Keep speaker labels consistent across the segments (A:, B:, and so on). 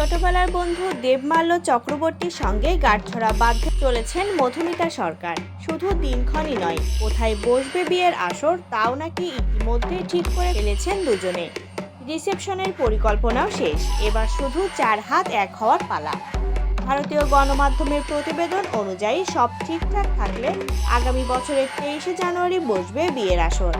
A: ছোটবেলার বন্ধু দেবমাল্য চক্রবর্তীর সঙ্গে গাঁটছড়া বাঁধতে চলেছেন মধুমিতা সরকার। শুধু দিনক্ষণই নয়, কোথায় বসবে বিয়ের আসর তাও নাকি ইতিমধ্যে ঠিক করে ফেলেছেন দুজনে। রিসেপশনের পরিকল্পনাও শেষ, এবার শুধু চার হাত এক হওয়ার পালা। ভারতীয় গণমাধ্যমের প্রতিবেদন অনুযায়ী সব ঠিকঠাক থাকলে আগামী বছরের তেইশে জানুয়ারি বসবে বিয়ের আসর।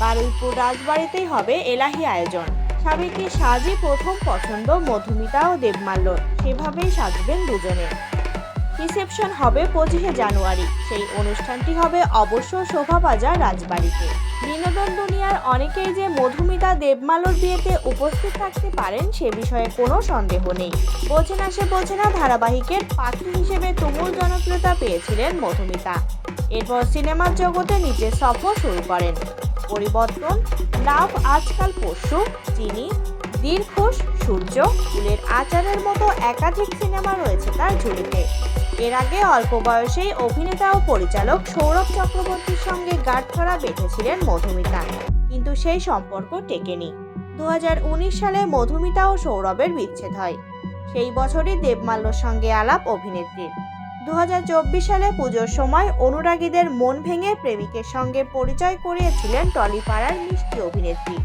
A: বারুইপুর রাজবাড়িতেই হবে এলাহি আয়োজন। সাবেকি সাজই প্রথম পছন্দ মধুমিতা ও দেবমাল্য সেভাবেই সাজবেন দুজনে। রিসেপশন হবে পঁচিশে জানুয়ারি। সেই অনুষ্ঠানটি হবে অবশ্য শোভাবাজার রাজবাড়িতে। বিনোদন দুনিয়ার অনেকেই যে মধুমিতা, দেবমাল্যর বিয়েতে উপস্থিত থাকতে পারেন, সে বিষয়ে কোনো সন্দেহ নেই। বোঝে না সে বোঝে না ধারাবাহিকের পাখি হিসেবে তুমুল জনপ্রিয়তা পেয়েছিলেন মধুমিতা। এরপর সিনেমার জগতে নিজের সফর শুরু করেন। পরিবর্তন, লাভ আজকাল পশু, চিনি, দীর্ঘোষ, সূর্য, ফুলের আচারের মতো একাধিক সিনেমা রয়েছে তার ঝুলিতে। এর আগে অল্প বয়সেই অভিনেতা ও পরিচালক সৌরভ চক্রবর্তীর সঙ্গে গাঁটছড়া বেঁধেছিলেন মধুমিতা। কিন্তু সেই সম্পর্ক টেকেনি। দু হাজার উনিশ সালে মধুমিতা ও সৌরভের বিচ্ছেদ হয়। সেই বছরই দেবমাল্যর সঙ্গে আলাপ অভিনেত্রীর। দু হাজার চব্বিশ সালে পুজোর সময় অনুরাগীদের মন ভেঙে প্রেমিকের সঙ্গে পরিচয় করিয়েছিলেন টলিপাড়ার মিষ্টি অভিনেত্রী।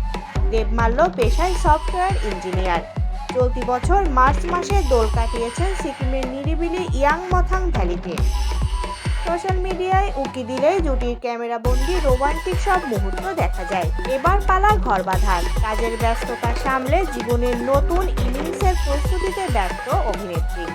A: দেবমাল্য পেশায় সফটওয়্যার ইঞ্জিনিয়ার। চলতি বছর মার্চ মাসে দোল কাটিয়েছেন সিকিমের নিরিবিলি ইয়াংমথাং ভ্যালিতে। সোশ্যাল মিডিয়ায় উকি দিলেই জুটির ক্যামেরা বন্দি রোমান্টিক সব মুহূর্ত দেখা যায়। এবার পালা ঘর বাঁধার। কাজের ব্যস্ততা সামলে জীবনের নতুন ইনিংসের প্রস্তুতিতে ব্যস্ত অভিনেত্রী।